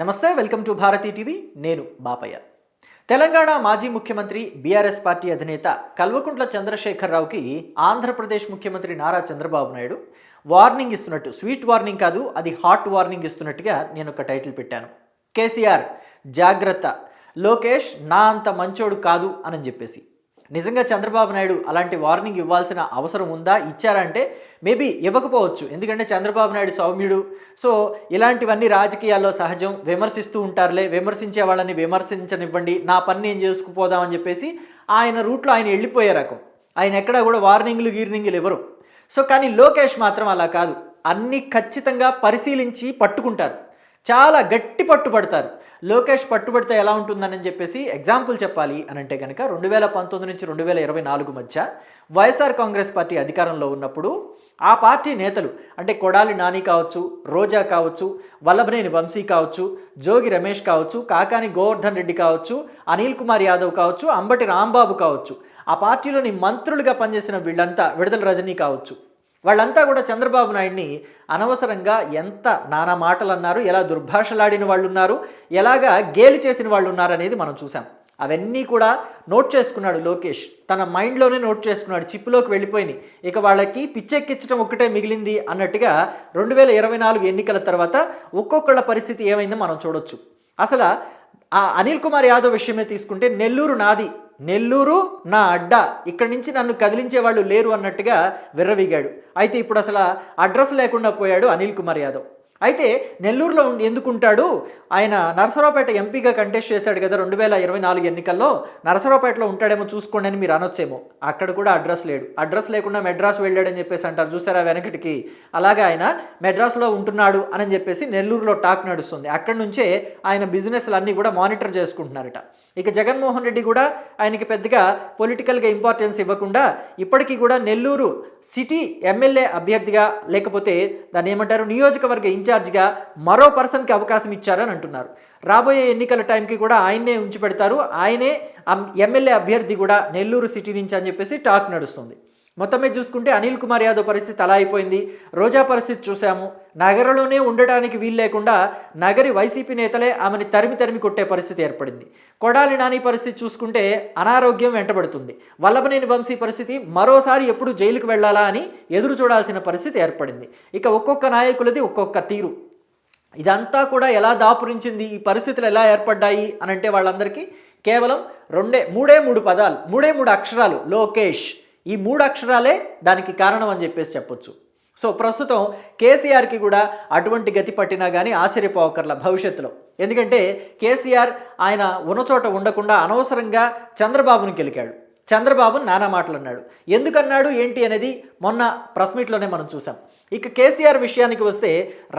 నమస్తే welcome to Bharati TV. నేను బాపయ్య. తెలంగాణ మాజీ ముఖ్యమంత్రి బీఆర్ఎస్ పార్టీ అధినేత కల్వకుంట్ల చంద్రశేఖరరావుకి ఆంధ్రప్రదేశ్ ముఖ్యమంత్రి నారా చంద్రబాబు నాయుడు వార్నింగ్ ఇస్తున్నట్టు స్వీట్ వార్నింగ్ కాదు అది హాట్ వార్నింగ్ ఇస్తున్నట్టుగా నేను ఒక టైటిల్ పెట్టాను. కేసీఆర్ జాగ్రత్త. లోకేష్ నా అంత మంచోడు కాదు అని చెప్పేసి. నిజంగా చంద్రబాబు నాయుడు అలాంటి వార్నింగ్ ఇవ్వాల్సిన అవసరం ఉందా? ఇచ్చారంటే మేబీ ఇవ్వకపోవచ్చు. ఎందుకంటే చంద్రబాబు నాయుడు సౌమ్యుడు. సో ఇలాంటివన్నీ రాజకీయాల్లో సహజం. విమర్శిస్తూ ఉంటారులే. విమర్శించే వాళ్ళని విమర్శించనివ్వండి. నా పని నేను చేసుకుపోదామని చెప్పేసి ఆయన రూట్లో ఆయన వెళ్ళిపోయే రకం. ఆయన ఎక్కడా కూడా వార్నింగ్లు గీర్నింగ్లు ఇవ్వరు సో కానీ లోకేష్ మాత్రం అలా కాదు. అన్నీ ఖచ్చితంగా పరిశీలించి పట్టుకుంటారు. చాలా గట్టి పట్టుబడతారు లోకేష్ పట్టుబడితే ఎలా ఉంటుందని చెప్పేసి ఎగ్జాంపుల్ చెప్పాలి అని అంటే కనుక రెండు వేల పంతొమ్మిది నుంచి రెండు వేల ఇరవై నాలుగు మధ్య వైఎస్ఆర్ కాంగ్రెస్ పార్టీ అధికారంలో ఉన్నప్పుడు ఆ పార్టీ నేతలు అంటే కొడాలి నాని కావచ్చు రోజా కావచ్చు వల్లభనేని వంశీ కావచ్చు జోగి రమేష్ కావచ్చు కాకాని గోవర్ధన్ రెడ్డి కావచ్చు అనిల్ కుమార్ యాదవ్ కావచ్చు అంబటి రాంబాబు కావచ్చు ఆ పార్టీలోని మంత్రులుగా పనిచేసిన వీళ్ళంతా విడుదల రజనీ కావచ్చు. వాళ్ళంతా కూడా చంద్రబాబు నాయుడిని అనవసరంగా ఎంత నానా మాటలు అన్నారు ఎలా దుర్భాషలాడిన వాళ్ళు ఉన్నారు ఎలాగా గేలి చేసిన వాళ్ళు ఉన్నారు అనేది మనం చూసాం అవన్నీ కూడా నోట్ చేసుకున్నాడు లోకేష్. తన మైండ్లోనే నోట్ చేసుకున్నాడు చిప్పులోకి వెళ్ళిపోయినాయి ఇక వాళ్ళకి పిచ్చెక్కించడం ఒక్కటే మిగిలింది అన్నట్టుగా రెండు వేల ఇరవై నాలుగు ఎన్నికల తర్వాత ఒక్కొక్కళ్ళ పరిస్థితి ఏమైందో మనం చూడొచ్చు. అసలు ఆ అనిల్ కుమార్ యాదవ్ విషయమే తీసుకుంటే నెల్లూరు నాది నెల్లూరు నా అడ్డా. ఇక్కడి నుంచి నన్ను కదిలించే వాళ్ళు లేరు అన్నట్టుగా విర్రవీగాడు. అయితే ఇప్పుడు అసలు అడ్రస్ లేకుండా పోయాడు అనిల్ కుమార్ యాదవ్. అయితే నెల్లూరులో ఎందుకుంటాడు? ఆయన నరసరావుపేట ఎంపీగా కంటెస్ట్ చేశాడు కదా రెండు వేల ఇరవై నాలుగు ఎన్నికల్లో. నరసరావుపేటలో ఉంటాడేమో చూసుకోండి అని మీరు అనొచ్చేమో. అక్కడ కూడా అడ్రస్ లేడు. అడ్రస్ లేకుండా మెడ్రాస్ వెళ్ళాడని చెప్పేసి అంటారు చూసారా వెనకటికి? అలాగే ఆయన మెడ్రాస్లో ఉంటున్నాడు అని చెప్పేసి నెల్లూరులో టాక్ నడుస్తుంది. అక్కడి నుంచే ఆయన బిజినెస్లు అన్నీ కూడా మానిటర్ చేసుకుంటున్నారట. ఇక జగన్మోహన్ రెడ్డి కూడా ఆయనకి పెద్దగా పొలిటికల్గా ఇంపార్టెన్స్ ఇవ్వకుండా ఇప్పటికీ కూడా నెల్లూరు సిటీ ఎమ్మెల్యే అభ్యర్థిగా లేకపోతే దాన్ని ఏమంటారు? నియోజకవర్గ ఇన్ఛార్జ్గా మరో పర్సన్కి అవకాశం ఇచ్చారని అంటున్నారు. రాబోయే ఎన్నికల టైంకి కూడా ఆయన్నే ఉంచి పెడతారు. ఆయనే ఎమ్మెల్యే అభ్యర్థి కూడా నెల్లూరు సిటీ నుంచి అని చెప్పేసి టాక్ నడుస్తుంది. మొత్తం మీద చూసుకుంటే అనిల్ కుమార్ యాదవ్ పరిస్థితి అలా అయిపోయింది. రోజా పరిస్థితి చూశాము నగరంలోనే ఉండటానికి వీలు లేకుండా నగరి వైసీపీ నేతలే ఆమెని తరిమి తరిమి కొట్టే పరిస్థితి ఏర్పడింది. కొడాలి నాని పరిస్థితి చూసుకుంటే అనారోగ్యం వెంటబడుతుంది. వల్లభనేని వంశీ పరిస్థితి మరోసారి ఎప్పుడు జైలుకు వెళ్ళాలా అని ఎదురు చూడాల్సిన పరిస్థితి ఏర్పడింది. ఇక ఒక్కొక్క నాయకులది ఒక్కొక్క తీరు. ఇదంతా కూడా ఎలా దాపురించింది? ఈ పరిస్థితులు ఎలా ఏర్పడ్డాయి? అనంటే వాళ్ళందరికీ కేవలం రెండే మూడే మూడు పదాలు మూడే మూడు అక్షరాలు. లోకేష్. ఈ మూడు అక్షరాలే దానికి కారణం అని చెప్పేసి చెప్పొచ్చు. సో ప్రస్తుతం కేసీఆర్కి కూడా అటువంటి గతి పట్టినా కానీ ఆశ్చర్యపోకర్ల భవిష్యత్తులో. ఎందుకంటే కేసీఆర్ ఆయన ఉన్నచోట ఉండకుండా అనవసరంగా చంద్రబాబుని గెలికాడు చంద్రబాబు నానా మాటలు అన్నాడు ఎందుకన్నాడు ఏంటి అనేది మొన్న ప్రెస్ మీట్లోనే మనం చూసాం. ఇక కేసీఆర్ విషయానికి వస్తే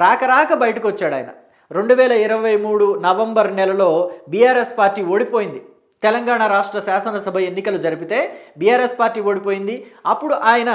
రాక రాక బయటకు వచ్చాడు ఆయన. రెండు వేల ఇరవై మూడు నవంబర్ నెలలో బీఆర్ఎస్ పార్టీ ఓడిపోయింది. తెలంగాణ రాష్ట్ర శాసనసభ ఎన్నికలు జరిపితే బీఆర్ఎస్ పార్టీ ఓడిపోయింది. అప్పుడు ఆయన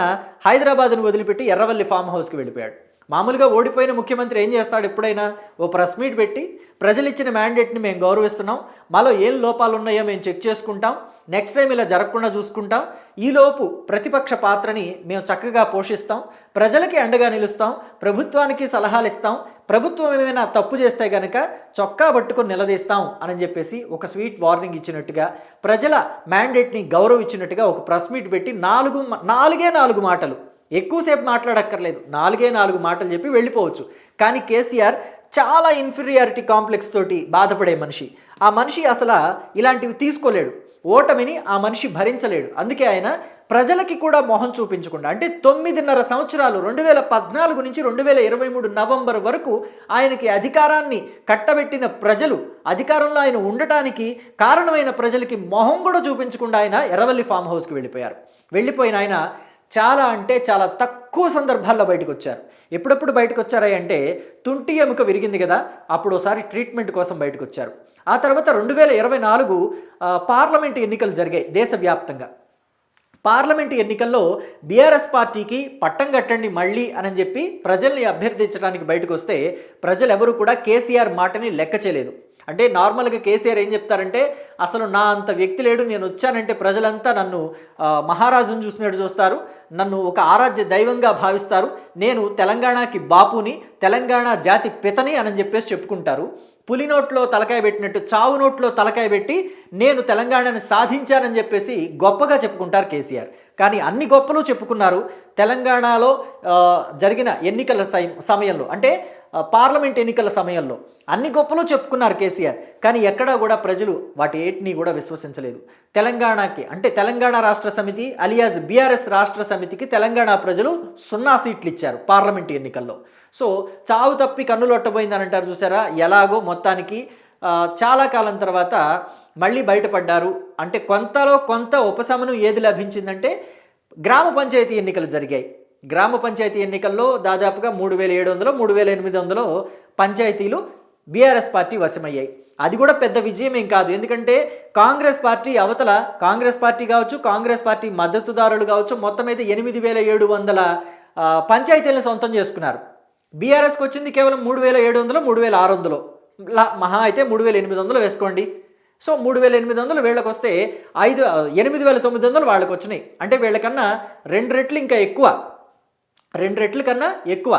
హైదరాబాద్ను వదిలిపెట్టి ఎర్రవల్లి ఫామ్ హౌస్కి వెళ్ళిపోయాడు. మామూలుగా ఓడిపోయిన ముఖ్యమంత్రి ఏం చేస్తాడు ఎప్పుడైనా? ఓ ప్రెస్ మీట్ పెట్టి ప్రజలు ఇచ్చిన మ్యాండేట్ని మేము గౌరవిస్తున్నాం మాలో ఏం లోపాలు ఉన్నాయో మేము చెక్ చేసుకుంటాం నెక్స్ట్ టైం ఇలా జరగకుండా చూసుకుంటాం ఈలోపు ప్రతిపక్ష పాత్రని మేము చక్కగా పోషిస్తాం ప్రజలకి అండగా నిలుస్తాం ప్రభుత్వానికి సలహాలు ఇస్తాం ప్రభుత్వం ఏమైనా తప్పు చేస్తే కనుక చొక్కా పట్టుకొని నిలదీస్తాం అని చెప్పేసి ఒక స్వీట్ వార్నింగ్ ఇచ్చినట్టుగా ప్రజల మ్యాండేట్ని గౌరవించినట్టుగా ఒక ప్రెస్ మీట్ పెట్టి నాలుగు నాలుగే నాలుగు మాటలు ఎక్కువసేపు మాట్లాడక్కర్లేదు. నాలుగే నాలుగు మాటలు చెప్పి వెళ్ళిపోవచ్చు. కానీ కేసీఆర్ చాలా ఇన్ఫీరియారిటీ కాంప్లెక్స్ తోటి బాధపడే మనిషి. ఆ మనిషి అసలు ఇలాంటివి తీసుకోలేడు. ఓటమిని ఆ మనిషి భరించలేడు. అందుకే ఆయన ప్రజలకి కూడా మొహం చూపించకుండా అంటే తొమ్మిదిన్నర సంవత్సరాలు రెండు వేల పద్నాలుగు నుంచి రెండు వేల ఇరవై మూడు నవంబర్ వరకు ఆయనకి అధికారాన్ని కట్టబెట్టిన ప్రజలు అధికారంలో ఆయన ఉండటానికి కారణమైన ప్రజలకి మొహం కూడా చూపించకుండా ఆయన ఎర్రవల్లి ఫామ్ హౌస్కి వెళ్ళిపోయారు. వెళ్ళిపోయిన ఆయన చాలా అంటే చాలా తక్కువ సందర్భాల్లో బయటకు వచ్చారు ఎప్పుడెప్పుడు బయటకు వచ్చారా అంటే తుంటి ఎముక విరిగింది కదా అప్పుడు ఒకసారి ట్రీట్మెంట్ కోసం బయటకు వచ్చారు ఆ తర్వాత రెండు వేల ఇరవై నాలుగు పార్లమెంట్ ఎన్నికలు జరిగాయి దేశవ్యాప్తంగా. పార్లమెంటు ఎన్నికల్లో బీఆర్ఎస్ పార్టీకి పట్టం కట్టండి మళ్ళీ అని చెప్పి ప్రజల్ని అభ్యర్థించడానికి బయటకు వస్తే ప్రజలు ఎవరు కూడా కేసీఆర్ మాటని లెక్క చేయలేదు. అంటే నార్మల్గా కేసీఆర్ ఏం చెప్తారంటే అసలు నా అంత వ్యక్తి లేడు నేను వచ్చానంటే ప్రజలంతా నన్ను మహారాజును చూసినట్టు చూస్తారు. నన్ను ఒక ఆరాధ్య దైవంగా భావిస్తారు. నేను తెలంగాణకి బాపుని తెలంగాణ జాతి పితని అని చెప్పేసి చెప్పుకుంటారు. పులి నోట్లో తలకాయ పెట్టినట్టు చావు నోట్లో తలకాయ పెట్టి నేను తెలంగాణని సాధించానని చెప్పేసి గొప్పగా చెప్పుకుంటారు కేసీఆర్. కానీ అన్ని గొప్పలు చెప్పుకున్నారు తెలంగాణలో జరిగిన ఎన్నికల సై- సమయంలో. అంటే పార్లమెంట్ ఎన్నికల సమయంలో అన్ని గొప్పలు చెప్పుకున్నారు కేసీఆర్. కానీ ఎక్కడా కూడా ప్రజలు వాటి ఏటిని కూడా విశ్వసించలేదు. తెలంగాణకి అంటే తెలంగాణ రాష్ట్ర సమితి అలియాస్ బీఆర్ఎస్ రాష్ట్ర సమితికి తెలంగాణ ప్రజలు సున్నా సీట్లు ఇచ్చారు పార్లమెంట్ ఎన్నికల్లో. సో చావు తప్పి కన్నులొట్టబోయిందని అంటారు చూసారా? ఎలాగో మొత్తానికి చాలా కాలం తర్వాత మళ్ళీ బయటపడ్డారు. అంటే కొంతలో కొంత ఉపశమనం ఏది లభించిందంటే గ్రామ పంచాయతీ ఎన్నికలు జరిగాయి. గ్రామ పంచాయతీ ఎన్నికల్లో దాదాపుగా మూడు వేల ఏడు వందలు మూడు వేల ఎనిమిది వందలు పంచాయతీలు బీఆర్ఎస్ పార్టీ వశమయ్యాయి. అది కూడా పెద్ద విజయం ఏం కాదు. ఎందుకంటే కాంగ్రెస్ పార్టీ అవతల కాంగ్రెస్ పార్టీ కావచ్చు కాంగ్రెస్ పార్టీ మద్దతుదారులు కావచ్చు మొత్తం అయితే ఎనిమిది వేల ఏడు వందల పంచాయతీలను సొంతం చేసుకున్నారు. బీఆర్ఎస్కి వచ్చింది కేవలం మూడు వేల ఏడు వందలు మూడు వేల ఆరు వందలు. లా మహా అయితే మూడు వేల ఎనిమిది వందలు వేసుకోండి. సో మూడు వేల ఎనిమిది వందలు వీళ్ళకి వస్తే ఐదు ఎనిమిది వేల తొమ్మిది వందలు వాళ్ళకి వచ్చినాయి అంటే వీళ్ళకన్నా రెండు రెట్లు ఇంకా ఎక్కువ. రెండు రెట్ల కన్నా ఎక్కువ.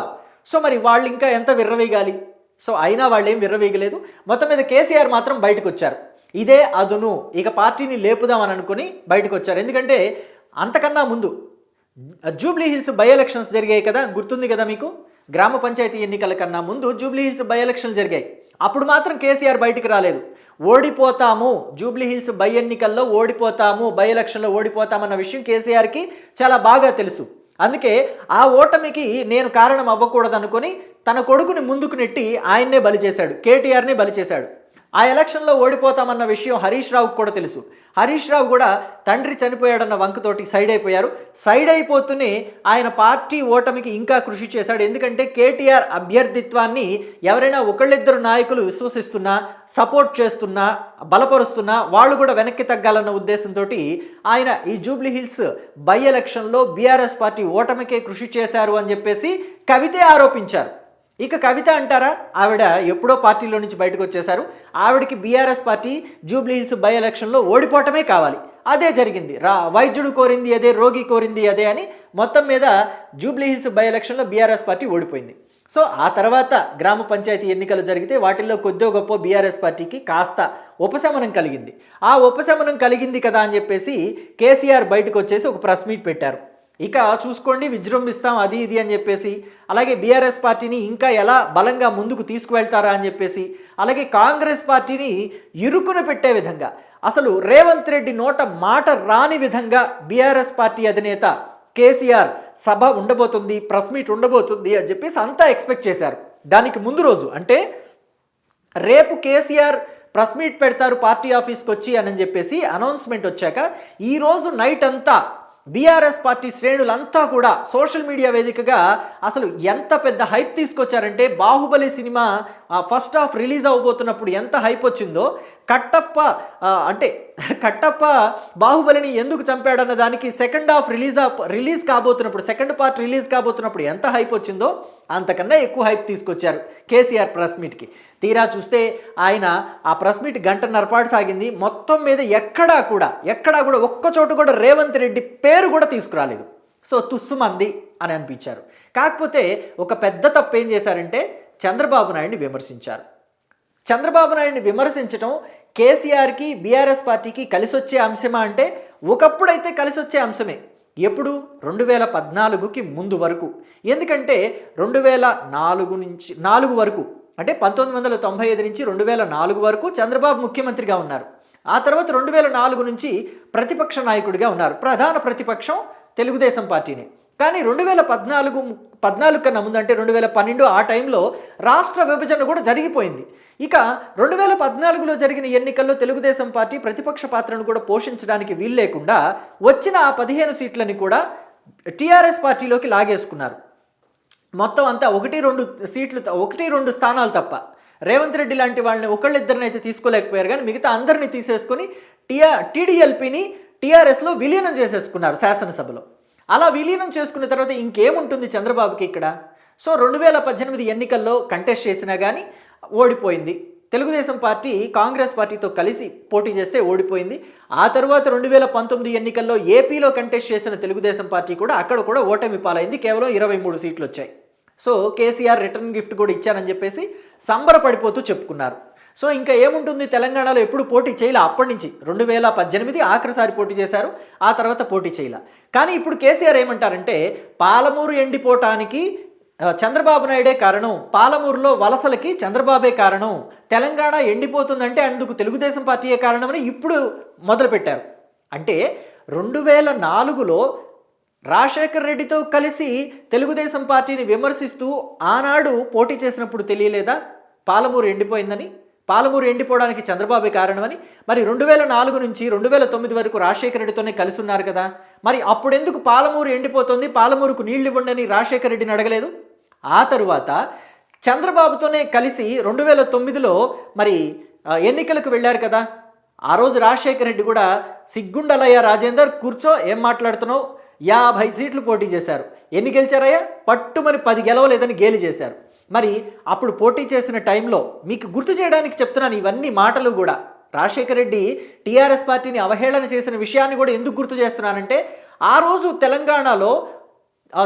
సో మరి వాళ్ళు ఇంకా ఎంత విర్రవేగాలి? సో అయినా వాళ్ళు ఏం విర్రవేయగలేదు మొత్తం మీద కేసీఆర్ మాత్రం బయటకు వచ్చారు ఇదే అదును. ఇక పార్టీని లేపుదామని అనుకుని బయటకు వచ్చారు ఎందుకంటే అంతకన్నా ముందు జూబ్లీ హిల్స్ బై ఎలక్షన్స్ జరిగాయి కదా? గుర్తుంది కదా మీకు? గ్రామ పంచాయతీ ఎన్నికల కన్నా ముందు జూబ్లీ హిల్స్ బై ఎలక్షన్లు జరిగాయి. అప్పుడు మాత్రం కేసీఆర్ బయటికి రాలేదు. ఓడిపోతాము. జూబ్లీ హిల్స్ బై ఎన్నికల్లో ఓడిపోతాము. బై ఎలక్షన్లో ఓడిపోతామన్న విషయం కేసీఆర్కి చాలా బాగా తెలుసు. అందుకే ఆ ఓటమికి నేను కారణం అవ్వకూడదనుకొని తన కొడుకుని ముందుకు నెట్టి ఆయన్నే బలి చేశాడు కేటీఆర్నే బలి చేశాడు. ఆ ఎలక్షన్లో ఓడిపోతామన్న విషయం హరీష్ రావుకు కూడా తెలుసు. హరీష్ రావు కూడా తండ్రి చనిపోయాడన్న వంకతోటి సైడ్ అయిపోయారు. సైడ్ అయిపోతూనే ఆయన పార్టీ ఓటమికి ఇంకా కృషి చేశాడు. ఎందుకంటే కేటీఆర్ అభ్యర్థిత్వాన్ని ఎవరైనా ఒకళ్ళిద్దరు నాయకులు విశ్వసిస్తున్నా సపోర్ట్ చేస్తున్నా బలపరుస్తున్నా వాళ్ళు కూడా వెనక్కి తగ్గాలన్న ఉద్దేశంతో ఆయన ఈ జూబ్లీ హిల్స్ బై ఎలక్షన్లో బీఆర్ఎస్ పార్టీ ఓటమికే కృషి చేశారు అని చెప్పేసి కవితే ఆరోపించారు. ఇక కవిత అంటారా? ఆవిడ ఎప్పుడో పార్టీలో నుంచి బయటకు వచ్చేశారు. ఆవిడకి BRS party Jubilee Hills by ఎలక్షన్లో ఓడిపోవటమే కావాలి. అదే జరిగింది. రా వైద్యుడు కోరింది అదే రోగి కోరింది అదే అని మొత్తం మీద జూబ్లీ హిల్స్ బై ఎలక్షన్లో బీఆర్ఎస్ పార్టీ ఓడిపోయింది. సో ఆ తర్వాత గ్రామ పంచాయతీ ఎన్నికలు జరిగితే వాటిల్లో కొద్దో గొప్ప బీఆర్ఎస్ పార్టీకి కాస్త ఉపశమనం కలిగింది. ఆ ఉపశమనం కలిగింది కదా అని చెప్పేసి కేసీఆర్ బయటకు వచ్చేసి ఒక ప్రెస్ మీట్ పెట్టారు. ఇక చూసుకోండి విజృంభిస్తాం అది ఇది అని చెప్పేసి. అలాగే బీఆర్ఎస్ పార్టీని ఇంకా ఎలా బలంగా ముందుకు తీసుకువెళ్తారా అని చెప్పేసి. అలాగే కాంగ్రెస్ పార్టీని ఇరుకున పెట్టే విధంగా. అసలు రేవంత్ రెడ్డి నోట మాట రాని విధంగా బీఆర్ఎస్ పార్టీ అధినేత కేసీఆర్ సభ ఉండబోతుంది ప్రెస్ మీట్ ఉండబోతుంది అని చెప్పేసి అంతా ఎక్స్పెక్ట్ చేశారు. దానికి ముందు రోజు అంటే రేపు కేసీఆర్ ప్రెస్ మీట్ పెడతారు పార్టీ ఆఫీస్కి వచ్చి అని చెప్పేసి అనౌన్స్మెంట్ వచ్చాక ఈరోజు నైట్ అంతా బీఆర్ఎస్ పార్టీ శ్రేణులంతా కూడా సోషల్ మీడియా వేదికగా అసలు ఎంత పెద్ద hype తీసుకొచ్చారంటే Baahubali cinema first half release అవబోతున్నప్పుడు ఎంత హైప్ వచ్చిందో కట్టప్ప అంటే కట్టప్ప బాహుబలిని ఎందుకు చంపాడన్న దానికి సెకండ్ హాఫ్ రిలీజ్ రిలీజ్ కాబోతున్నప్పుడు సెకండ్ పార్ట్ రిలీజ్ కాబోతున్నప్పుడు ఎంత హైప్ వచ్చిందో అంతకన్నా ఎక్కువ హైప్ తీసుకొచ్చారు కేసీఆర్ ప్రెస్ మీట్కి తీరా చూస్తే ఆయన ఆ ప్రెస్ మీట్ గంటన్నర పాటు సాగింది. మొత్తం మీద ఎక్కడా కూడా ఎక్కడా కూడా ఒక్క చోట కూడా రేవంత్ రెడ్డి పేరు కూడా తీసుకురాలేదు. సో తుస్సుమంది అని అనిపించారు. కాకపోతే ఒక పెద్ద తప్పు ఏం చేశారంటే చంద్రబాబు నాయుడిని విమర్శించారు. చంద్రబాబు నాయుడిని విమర్శించడం కేసీఆర్కి బీఆర్ఎస్ పార్టీకి కలిసి వచ్చే అంశమా అంటే ఒకప్పుడైతే కలిసి వచ్చే అంశమే. ఎప్పుడు? రెండు వేల పద్నాలుగుకి ముందు వరకు. ఎందుకంటే రెండు వేల నాలుగు నుంచి నాలుగు వరకు అంటే పంతొమ్మిది వందల తొంభై ఐదు నుంచి రెండు వేల నాలుగు వరకు చంద్రబాబు ముఖ్యమంత్రిగా ఉన్నారు. ఆ తర్వాత రెండు వేల నాలుగు నుంచి ప్రతిపక్ష నాయకుడిగా ఉన్నారు. ప్రధాన ప్రతిపక్షం తెలుగుదేశం పార్టీనే. కానీ రెండు వేల పద్నాలుగు పద్నాలుగు కన్నా ముందు అంటే రెండు వేల పన్నెండు ఆ టైంలో రాష్ట్ర విభజన కూడా జరిగిపోయింది. ఇక రెండు వేల పద్నాలుగులో జరిగిన ఎన్నికల్లో తెలుగుదేశం పార్టీ ప్రతిపక్ష పాత్రను కూడా పోషించడానికి వీలు లేకుండా వచ్చిన ఆ పదిహేను సీట్లని కూడా టీఆర్ఎస్ పార్టీలోకి లాగేసుకున్నారు. మొత్తం అంతా ఒకటి రెండు సీట్లు ఒకటి రెండు స్థానాలు తప్ప. రేవంత్ రెడ్డి లాంటి వాళ్ళని ఒకళ్ళిద్దరిని అయితే తీసుకోలేకపోయారు కానీ మిగతా అందరినీ తీసేసుకొని టీఆర్ టీడీఎల్పీని టీఆర్ఎస్లో విలీనం చేసేసుకున్నారు శాసనసభలో. అలా విలీనం చేసుకున్న తర్వాత ఇంకేముంటుంది చంద్రబాబుకి ఇక్కడ? సో రెండు వేల పద్దెనిమిది ఎన్నికల్లో కంటెస్ట్ చేసినా కానీ ఓడిపోయింది. తెలుగుదేశం పార్టీ కాంగ్రెస్ పార్టీతో కలిసి పోటీ చేస్తే ఓడిపోయింది. ఆ తర్వాత రెండు వేల పంతొమ్మిది ఎన్నికల్లో ఏపీలో కంటెస్ట్ చేసిన తెలుగుదేశం పార్టీ కూడా అక్కడ కూడా ఓటమి పాలైంది. కేవలం ఇరవై మూడు సీట్లు వచ్చాయి సో కేసీఆర్ రిటర్న్ గిఫ్ట్ కూడా ఇచ్చానని చెప్పేసి సంబరపడిపోతూ చెప్పుకున్నారు. సో ఇంకా ఏముంటుంది? తెలంగాణలో ఎప్పుడు పోటీ చేయలే? అప్పటి నుంచి. రెండు వేల పద్దెనిమిది ఆఖరిసారి పోటీ చేశారు. ఆ తర్వాత పోటీ చేయలే. కానీ ఇప్పుడు కేసీఆర్ ఏమంటారంటే పాలమూరు ఎండిపోవటానికి చంద్రబాబు నాయుడే కారణం పాలమూరులో వలసలకి చంద్రబాబే కారణం తెలంగాణ ఎండిపోతుందంటే అందుకు తెలుగుదేశం పార్టీయే కారణమని ఇప్పుడు మొదలుపెట్టారు. అంటే రెండు వేల నాలుగులో రాజశేఖర్ రెడ్డితో కలిసి తెలుగుదేశం పార్టీని విమర్శిస్తూ ఆనాడు పోటీ చేసినప్పుడు తెలియలేదా? పాలమూరు ఎండిపోయిందని? పాలమూరు ఎండిపోవడానికి చంద్రబాబు కారణమని మరి రెండు వేల నాలుగు నుంచి రెండు వేల తొమ్మిది వరకు రాజశేఖర రెడ్డితోనే కలిసి ఉన్నారు కదా. మరి అప్పుడెందుకు పాలమూరు ఎండిపోతుంది? పాలమూరుకు నీళ్ళు ఇవ్వండి రాజశేఖర రెడ్డిని అడగలేదు? ఆ తరువాత చంద్రబాబుతోనే కలిసి రెండు వేల తొమ్మిదిలో మరి ఎన్నికలకు వెళ్ళారు కదా. ఆ రోజు రాజశేఖర రెడ్డి కూడా సిగ్గుండలయ్య రాజేందర్ కూర్చో ఏం మాట్లాడుతున్నావు? యాభై సీట్లు పోటీ చేశారు. ఎన్ని గెలిచారయ్యా? పట్టుమని పది గెలవలేదని గేలి చేశారు. మరి అప్పుడు పోటీ చేసిన టైంలో మీకు గుర్తు చేయడానికి చెప్తున్నాను ఇవన్నీ మాటలు కూడా. రాజశేఖర రెడ్డి టీఆర్ఎస్ పార్టీని అవహేళన చేసిన విషయాన్ని కూడా ఎందుకు గుర్తు చేస్తున్నానంటే ఆ రోజు తెలంగాణలో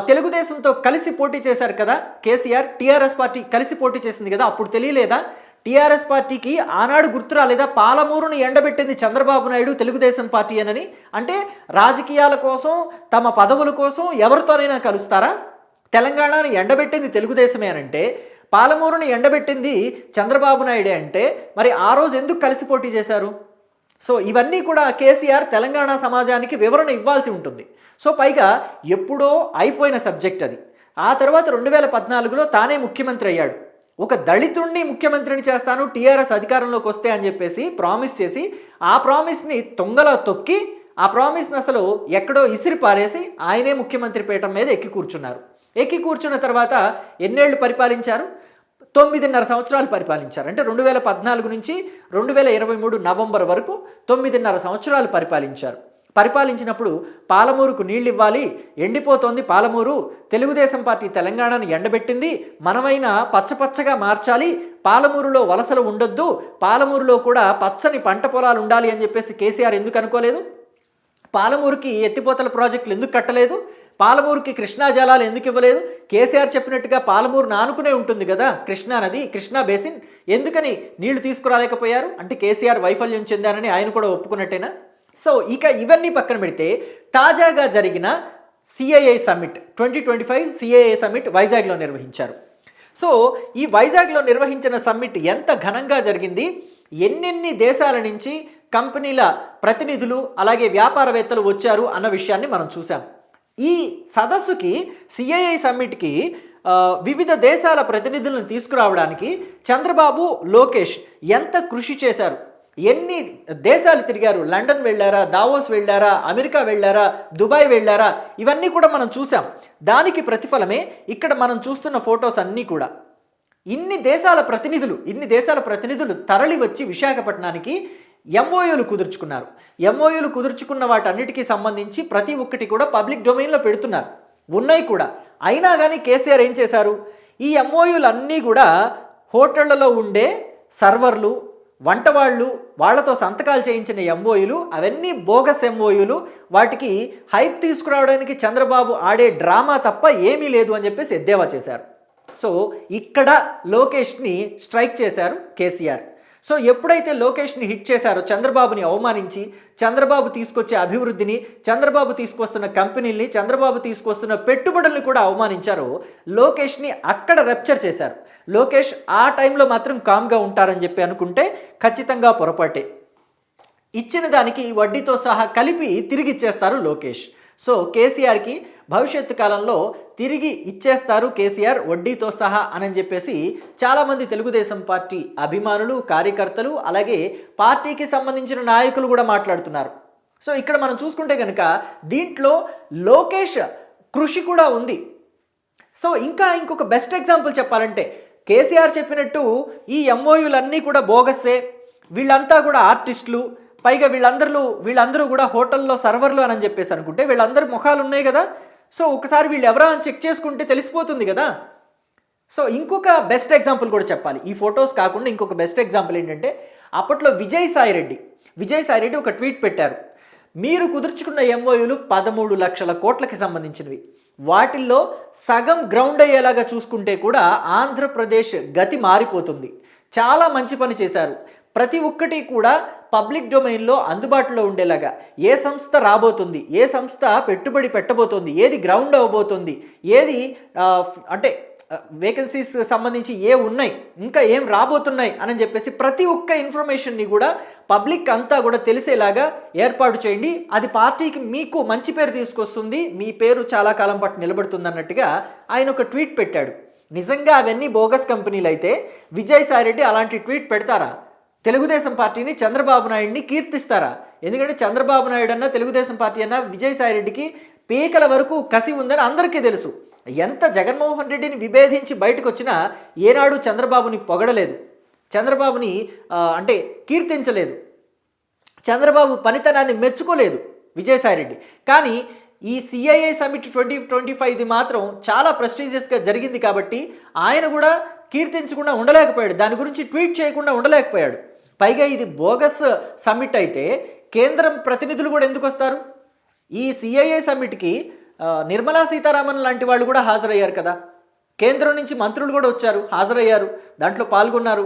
తెలుగుదేశంతో కలిసి పోటీ చేశారు కదా కేసీఆర్ టీఆర్ఎస్ పార్టీ కలిసి పోటీ చేసింది కదా అప్పుడు తెలియలేదా? టీఆర్ఎస్ పార్టీకి ఆనాడు గుర్తు రాలేదా? పాలమూరును ఎండబెట్టింది చంద్రబాబు నాయుడు తెలుగుదేశం పార్టీ అనని అంటే రాజకీయాల కోసం తమ పదవుల కోసం ఎవరితోనైనా కలుస్తారా? తెలంగాణను ఎండబెట్టింది తెలుగుదేశమేనంటే పాలమూరుని ఎండబెట్టింది చంద్రబాబు నాయుడే అంటే మరి ఆ రోజు ఎందుకు కలిసి పోటీ చేశారు? సో ఇవన్నీ కూడా కేసీఆర్ తెలంగాణ సమాజానికి వివరణ ఇవ్వాల్సి ఉంటుంది. సో పైగా ఎప్పుడో అయిపోయిన సబ్జెక్ట్ అది. ఆ తర్వాత రెండు వేల పద్నాలుగులో తానే ముఖ్యమంత్రి అయ్యాడు. ఒక దళితుణ్ణి ముఖ్యమంత్రిని చేస్తాను టీఆర్ఎస్ అధికారంలోకి వస్తే అని చెప్పేసి ప్రామిస్ చేసి ఆ ప్రామిస్ని తొంగలో తొక్కి ఆ ప్రామిస్ని అసలు ఎక్కడో ఇసిరి పారేసి ఆయనే ముఖ్యమంత్రి పీఠం మీద ఎక్కి కూర్చున్నారు. ఎక్కి కూర్చున్న తర్వాత ఎన్నేళ్ళు పరిపాలించారు? తొమ్మిదిన్నర సంవత్సరాలు పరిపాలించారు. అంటే రెండు వేల పద్నాలుగు నుంచి రెండు వేల ఇరవై మూడు నవంబర్ వరకు తొమ్మిదిన్నర సంవత్సరాలు పరిపాలించారు. పరిపాలించినప్పుడు పాలమూరుకు నీళ్ళు ఇవ్వాలి ఎండిపోతోంది పాలమూరు తెలుగుదేశం పార్టీ తెలంగాణను ఎండబెట్టింది మనమైన పచ్చపచ్చగా మార్చాలి పాలమూరులో వలసలు ఉండొద్దు పాలమూరులో కూడా పచ్చని పంట పొలాలు ఉండాలి అని చెప్పేసి కేసీఆర్ ఎందుకు అనుకోలేదు? పాలమూరుకి ఎత్తిపోతల ప్రాజెక్టులు ఎందుకు కట్టలేదు? పాలమూరుకి కృష్ణా జలాలు ఎందుకు ఇవ్వలేదు? కేసీఆర్ చెప్పినట్టుగా పాలమూరు నానుకునే ఉంటుంది కదా కృష్ణా నది కృష్ణా బేసిన్. ఎందుకని నీళ్ళు తీసుకురాలేకపోయారు? అంటే కేసీఆర్ వైఫల్యం చెందానని ఆయన కూడా ఒప్పుకున్నట్టేనా? సో ఇక ఇవన్నీ పక్కన పెడితే తాజాగా జరిగిన CII summit twenty twenty five CII summit వైజాగ్లో నిర్వహించారు. సో ఈ వైజాగ్లో నిర్వహించిన సమ్మిట్ ఎంత ఘనంగా జరిగింది? ఎన్నెన్ని దేశాల నుంచి కంపెనీల ప్రతినిధులు అలాగే వ్యాపారవేత్తలు వచ్చారు అన్న విషయాన్ని మనం చూసాం ఈ సదస్సుకి సిఐఐ సమ్మిట్కి వివిధ దేశాల ప్రతినిధులను తీసుకురావడానికి చంద్రబాబు లోకేష్ ఎంత కృషి చేశారు? ఎన్ని దేశాలు తిరిగారు? లండన్ వెళ్ళారా? దావోస్ వెళ్ళారా? అమెరికా వెళ్ళారా? దుబాయ్ వెళ్ళారా? ఇవన్నీ కూడా మనం చూసాం దానికి ప్రతిఫలమే ఇక్కడ మనం చూస్తున్న ఫొటోస్ అన్నీ కూడా. ఇన్ని దేశాల ప్రతినిధులు ఇన్ని దేశాల ప్రతినిధులు తరలి వచ్చి విశాఖపట్నానికి ఎంఓయూలు కుదుర్చుకున్నారు. ఎంఓయూలు కుదుర్చుకున్న వాటన్నిటికీ సంబంధించి ప్రతి ఒక్కటి కూడా పబ్లిక్ డొమైన్లో పెడుతున్నారు. ఉన్నాయి కూడా. అయినా కానీ కేసీఆర్ ఏం చేశారు? ఈ ఎంఓయూలు అన్నీ కూడా హోటళ్ళలో ఉండే సర్వర్లు వంటవాళ్ళు వాళ్ళతో సంతకాలు చేయించిన ఎంఓయూలు అవన్నీ బోగస్ ఎంఓయూలు వాటికి హైప్ తీసుకురావడానికి చంద్రబాబు ఆడే డ్రామా తప్ప ఏమీ లేదు అని చెప్పేసి ఎద్దేవా చేశారు. సో ఇక్కడ లోకేష్ని స్ట్రైక్ చేశారు కేసీఆర్. సో ఎప్పుడైతే లోకేష్ని హిట్ చేశారో చంద్రబాబుని అవమానించి చంద్రబాబు తీసుకొచ్చే అభివృద్ధిని చంద్రబాబు తీసుకొస్తున్న కంపెనీల్ని చంద్రబాబు తీసుకొస్తున్న పెట్టుబడుల్ని కూడా అవమానించారో లోకేష్ని అక్కడ రెప్చర్ చేశారు. లోకేష్ ఆ టైంలో మాత్రం కామ్గా ఉంటారని చెప్పి అనుకుంటే ఖచ్చితంగా పొరపాటే. ఇచ్చిన దానికి వడ్డీతో సహా కలిపి తిరిగి ఇచ్చేస్తారు లోకేష్. సో కేసీఆర్కి భవిష్యత్తు కాలంలో తిరిగి ఇచ్చేస్తారు కేసీఆర్ వడ్డీతో సహా అని చెప్పేసి చాలామంది తెలుగుదేశం పార్టీ అభిమానులు కార్యకర్తలు అలాగే పార్టీకి సంబంధించిన నాయకులు కూడా మాట్లాడుతున్నారు. సో ఇక్కడ మనం చూసుకుంటే కనుక దీంట్లో లోకేష్ కృషి కూడా ఉంది. సో ఇంకా ఇంకొక బెస్ట్ ఎగ్జాంపుల్ చెప్పాలంటే కేసీఆర్ చెప్పినట్టు ఈ ఎంఓయూలన్నీ కూడా బోగస్సే. వీళ్ళంతా కూడా ఆర్టిస్టులు పైగా వీళ్ళందరూ వీళ్ళందరూ కూడా హోటల్లో సర్వర్లు అని చెప్పేసి అనుకుంటే వీళ్ళందరి ముఖాలు ఉన్నాయి కదా. సో ఒకసారి వీళ్ళు ఎవరా అని చెక్ చేసుకుంటే తెలిసిపోతుంది కదా. సో ఇంకొక బెస్ట్ ఎగ్జాంపుల్ కూడా చెప్పాలి. ఈ ఫొటోస్ కాకుండా ఇంకొక బెస్ట్ ఎగ్జాంపుల్ ఏంటంటే అప్పట్లో విజయ్ సాయి రెడ్డి విజయ్ సాయి రెడ్డి ఒక ట్వీట్ పెట్టారు. మీరు కుదుర్చుకున్న ఎంఓయూలు పదమూడు లక్షల కోట్లకి సంబంధించినవి. వాటిల్లో సగం గ్రౌండ్ అయ్యేలాగా చూసుకుంటే కూడా ఆంధ్రప్రదేశ్ గతి మారిపోతుంది. చాలా మంచి పని చేశారు. ప్రతి ఒక్కటి కూడా పబ్లిక్ డొమైన్లో అందుబాటులో ఉండేలాగా. ఏ సంస్థ రాబోతుంది? ఏ సంస్థ పెట్టుబడి పెట్టబోతోంది? ఏది గ్రౌండ్ అవ్వబోతోంది? ఏది అంటే వేకెన్సీస్ సంబంధించి ఏ ఉన్నాయి? ఇంకా ఏం రాబోతున్నాయి? అని చెప్పేసి ప్రతి ఒక్క ఇన్ఫర్మేషన్ని కూడా పబ్లిక్ అంతా కూడా తెలిసేలాగా ఏర్పాటు చేయండి. అది పార్టీకి మీకు మంచి పేరు తీసుకొస్తుంది. మీ పేరు చాలా కాలం పాటు నిలబడుతుంది అన్నట్టుగా ఆయన ఒక ట్వీట్ పెట్టాడు. నిజంగా అవన్నీ బోగస్ కంపెనీలు అయితే విజయసాయి రెడ్డి అలాంటి ట్వీట్ పెడతారా? తెలుగుదేశం పార్టీని చంద్రబాబు నాయుడిని కీర్తిస్తారా? ఎందుకంటే చంద్రబాబు నాయుడు అన్న తెలుగుదేశం పార్టీ అన్న విజయసాయి రెడ్డికి పీకల వరకు కసి ఉందని అందరికీ తెలుసు. ఎంత జగన్మోహన్ రెడ్డిని విభేదించి బయటకు వచ్చినా ఏనాడు చంద్రబాబుని పొగడలేదు. చంద్రబాబుని అంటే కీర్తించలేదు. చంద్రబాబు పనితనాన్ని మెచ్చుకోలేదు విజయసాయిరెడ్డి కానీ ఈ సిఐఏ సమిట్ ట్వంటీ ట్వంటీ ఫైవ్ది మాత్రం చాలా ప్రెస్టీజియస్గా జరిగింది కాబట్టి ఆయన కూడా కీర్తించకుండా ఉండలేకపోయాడు. దాని గురించి ట్వీట్ చేయకుండా ఉండలేకపోయాడు. పైగా ఇది బోగస్ సమిట్ అయితే కేంద్రం ప్రతినిధులు కూడా ఎందుకు వస్తారు? ఈ సిఐఏ సమ్మిట్కి నిర్మలా సీతారామన్ లాంటి వాళ్ళు కూడా హాజరయ్యారు కదా. కేంద్రం నుంచి మంత్రులు కూడా వచ్చారు హాజరయ్యారు దాంట్లో పాల్గొన్నారు.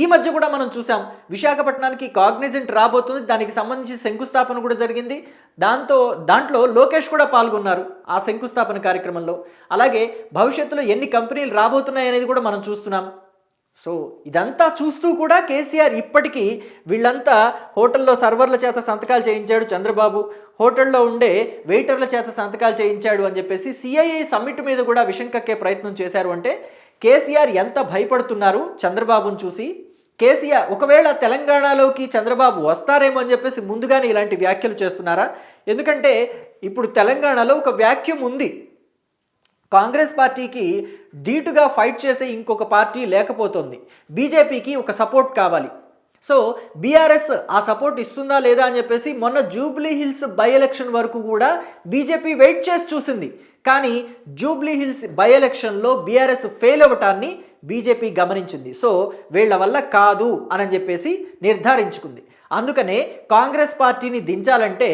ఈ మధ్య కూడా మనం చూసాం విశాఖపట్నానికి కాగ్నిజెంట్ రాబోతుంది దానికి సంబంధించి శంకుస్థాపన కూడా జరిగింది. దాంతో దాంట్లో లోకేష్ కూడా పాల్గొన్నారు ఆ శంకుస్థాపన కార్యక్రమంలో. అలాగే భవిష్యత్తులో ఎన్ని కంపెనీలు రాబోతున్నాయి అనేది కూడా మనం చూస్తున్నాం. సో ఇదంతా చూస్తూ కూడా కేసీఆర్ ఇప్పటికీ వీళ్ళంతా హోటల్లో సర్వర్ల చేత సంతకాలు చేయించాడు చంద్రబాబు. హోటల్లో ఉండే వెయిటర్ల చేత సంతకాలు చేయించాడు అని చెప్పేసి సిఐఏ సమ్మిట్ మీద కూడా విషం కక్కే ప్రయత్నం చేశారు అంటే కేసీఆర్ ఎంత భయపడుతున్నారు చంద్రబాబును చూసి. కేసీఆర్ ఒకవేళ తెలంగాణలోకి చంద్రబాబు వస్తారేమో అని చెప్పేసి ముందుగానే ఇలాంటి వ్యాఖ్యలు చేస్తున్నారా? ఎందుకంటే ఇప్పుడు తెలంగాణలో ఒక వ్యాక్యూమ్ ఉంది. కాంగ్రెస్ పార్టీకి ధీటుగా ఫైట్ చేసే ఇంకొక పార్టీ లేకపోతుంది. బీజేపీకి ఒక సపోర్ట్ కావాలి. సో బీఆర్ఎస్ ఆ సపోర్ట్ ఇస్తుందా లేదా అని చెప్పేసి మొన్న జూబ్లీ హిల్స్ బై ఎలక్షన్ వరకు కూడా బీజేపీ వెయిట్ చేసి చూసింది. కానీ జూబ్లీ హిల్స్ బై ఎలక్షన్లో బీఆర్ఎస్ ఫెయిల్ అవ్వటాన్ని బీజేపీ గమనించింది. సో వీళ్ళ వల్ల కాదు అని చెప్పేసి నిర్ధారించుకుంది. అందుకనే కాంగ్రెస్ పార్టీని దించాలంటే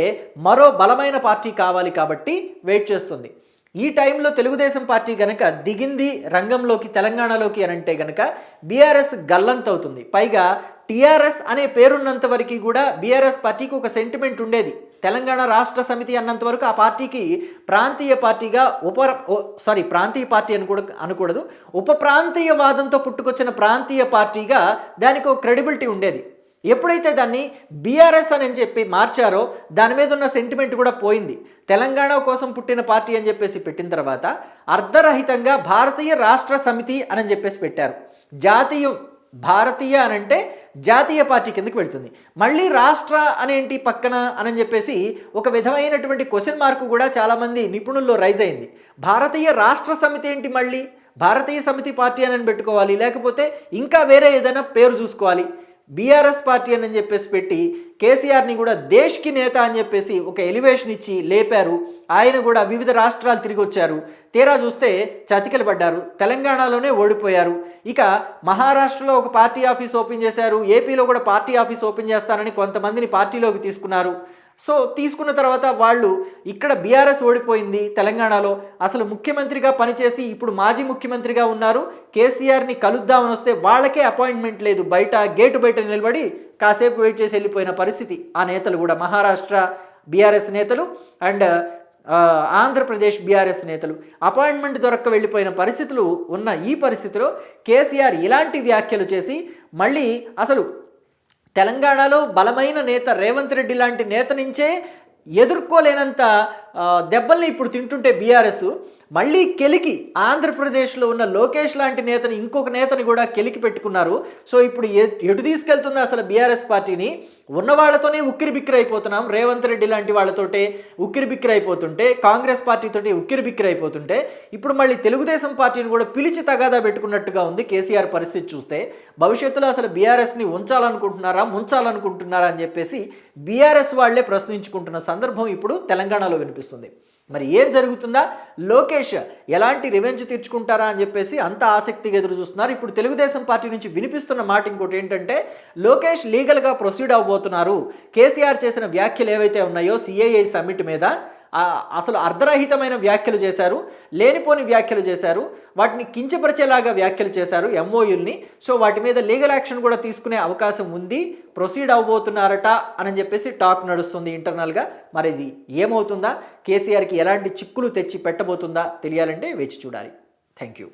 మరో బలమైన పార్టీ కావాలి కాబట్టి వెయిట్ చేస్తుంది. ఈ టైంలో తెలుగుదేశం పార్టీ గనక దిగింది రంగంలోకి తెలంగాణలోకి అని అంటే గనక బీఆర్ఎస్ గల్లంతవుతుంది. పైగా టీఆర్ఎస్ అనే పేరున్నంత వరకు కూడా బీఆర్ఎస్ పార్టీకి ఒక సెంటిమెంట్ ఉండేది. తెలంగాణ రాష్ట్ర సమితి అన్నంత వరకు ఆ పార్టీకి ప్రాంతీయ పార్టీగా ఉప సారీ ప్రాంతీయ పార్టీ అని కూడా అనకూడదు. ఉప ప్రాంతీయ వాదంతో పుట్టుకొచ్చిన ప్రాంతీయ పార్టీగా దానికి ఒక క్రెడిబిలిటీ ఉండేది. ఎప్పుడైతే దాన్ని బీఆర్ఎస్ అని చెప్పి మార్చారో దాని మీద ఉన్న సెంటిమెంట్ కూడా పోయింది. తెలంగాణ కోసం పుట్టిన పార్టీ అని చెప్పేసి పెట్టిన తర్వాత అర్ధరహితంగా భారతీయ రాష్ట్ర సమితి అని చెప్పేసి పెట్టారు. జాతీయం భారతీయ అని అంటే జాతీయ పార్టీ కిందకి వెళ్తుంది. మళ్ళీ రాష్ట్ర అనేంటి పక్కన అని చెప్పేసి ఒక విధమైనటువంటి క్వశ్చన్ మార్క్ కూడా చాలామంది నిపుణుల్లో రైజ్ అయింది. భారతీయ రాష్ట్ర సమితి ఏంటి మళ్ళీ? భారతీయ సమితి పార్టీ అని పెట్టుకోవాలి. లేకపోతే ఇంకా వేరే ఏదైనా పేరు చూసుకోవాలి. బీఆర్ఎస్ పార్టీ అని చెప్పేసి పెట్టి కేసీఆర్ని కూడా దేశ్కి నేత అని చెప్పేసి ఒక ఎలివేషన్ ఇచ్చి లేపారు. ఆయన కూడా వివిధ రాష్ట్రాలు తిరిగి వచ్చారు. తీరా చూస్తే చతికిలు పడ్డారు. తెలంగాణలోనే ఓడిపోయారు. ఇక మహారాష్ట్రలో ఒక పార్టీ ఆఫీస్ ఓపెన్ చేశారు. ఏపీలో కూడా పార్టీ ఆఫీస్ ఓపెన్ చేస్తానని కొంతమందిని పార్టీలోకి తీసుకున్నారు. సో తీసుకున్న తర్వాత వాళ్ళు ఇక్కడ బీఆర్ఎస్ ఓడిపోయింది తెలంగాణలో. అసలు ముఖ్యమంత్రిగా పనిచేసి ఇప్పుడు మాజీ ముఖ్యమంత్రిగా ఉన్నారు. కేసీఆర్ని కలుద్దామని వస్తే వాళ్ళకే అపాయింట్మెంట్ లేదు. బయట గేటు బయట నిలబడి కాసేపు వెయిట్ చేసి వెళ్ళిపోయిన పరిస్థితి. ఆ నేతలు కూడా మహారాష్ట్ర బీఆర్ఎస్ నేతలు అండ్ ఆంధ్రప్రదేశ్ బీఆర్ఎస్ నేతలు. అపాయింట్మెంట్ దొరక్క వెళ్ళిపోయిన పరిస్థితులు ఉన్న ఈ పరిస్థితిలో కేసీఆర్ ఇలాంటి వ్యాఖ్యలు చేసి మళ్ళీ అసలు తెలంగాణలో బలమైన నేత రేవంత్ రెడ్డి లాంటి నేత నుంచే ఎదుర్కోలేనంత దెబ్బల్ని ఇప్పుడు తింటుంటే బీఆర్ఎస్. మళ్ళీ కెలికి ఆంధ్రప్రదేశ్లో ఉన్న లోకేష్ లాంటి నేతని ఇంకొక నేతని కూడా కెలికి పెట్టుకున్నారు. సో ఇప్పుడు ఎ- ఎటు తీసుకెళ్తుంది అసలు బీఆర్ఎస్ పార్టీని? ఉన్న వాళ్ళతోనే ఉక్కిరి బిక్కిరి అయిపోతున్నాం. రేవంత్ రెడ్డి లాంటి వాళ్ళతోటే ఉక్కిరి బిక్కిరి అయిపోతుంటే కాంగ్రెస్ పార్టీతోటి ఉక్కిరి బిక్కిరి అయిపోతుంటే ఇప్పుడు మళ్ళీ తెలుగుదేశం పార్టీని కూడా పిలిచి తగాదా పెట్టుకున్నట్టుగా ఉంది కేసీఆర్ పరిస్థితి చూస్తే. భవిష్యత్తులో అసలు బీఆర్ఎస్ని ఉంచాలనుకుంటున్నారా ముంచాలనుకుంటున్నారా అని చెప్పేసి బీఆర్ఎస్ వాళ్ళే ప్రశ్నించుకుంటున్న సందర్భం ఇప్పుడు తెలంగాణలో వినిపిస్తుంది. మరి ఏం జరుగుతుందా? లోకేష్ ఎలాంటి రివెంజ్ తీర్చుకుంటారా అని చెప్పేసి అంత ఆసక్తిగా ఎదురు చూస్తున్నారు. ఇప్పుడు తెలుగుదేశం పార్టీ నుంచి వినిపిస్తున్న మాట ఇంకోటి ఏంటంటే లోకేష్ లీగల్గా ప్రొసీడ్ అవబోతున్నారు కేసీఆర్ చేసిన వ్యాఖ్యలు ఏవైతే ఉన్నాయో సిఐఐ సమ్మిట్ మీద అసలు అర్ధరహితమైన వ్యాఖ్యలు చేశారు లేనిపోని వ్యాఖ్యలు చేశారు వాటిని కించపరిచేలాగా వ్యాఖ్యలు చేశారు ఎంఓయుల్ని సో వాటి మీద లీగల్ యాక్షన్ కూడా తీసుకునే అవకాశం ఉంది. ప్రొసీడ్ అవబోతున్నారట అని చెప్పేసి టాక్ నడుస్తుంది ఇంటర్నల్గా. మరి ఇది ఏమవుతుందా? కేసీఆర్కి ఎలాంటి చిక్కులు తెచ్చి పెట్టబోతుందా? తెలియాలంటే వేచి చూడాలి. Thank you